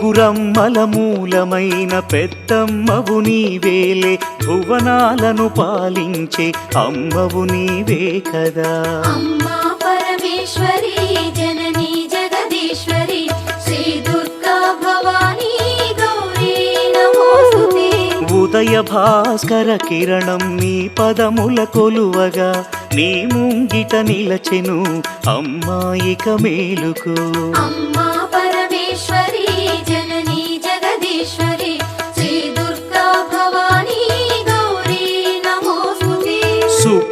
ముగురమ్మల మూలమైన పెద్దమ్మవు నీవేలే భువనాలను పాలించే అమ్మవు నీవే కదా. అమ్మా పరమేశ్వరి జననీ జగదీశ్వరి శ్రీ దుర్గా భవానీ ఉదయ భాస్కర కిరణం నీ పదముల కొలువగా నీ ముంగిట నిలచెను అమ్మాయిక మేలుకు. అమ్మా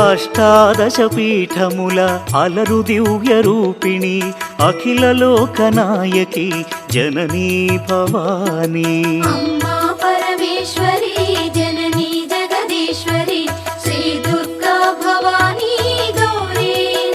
అష్టాదశ పీఠముల అలరు దివ్య రూపిణి అఖిల లోక నాయకి జననీ భవానీ. పరమేశ్వరి.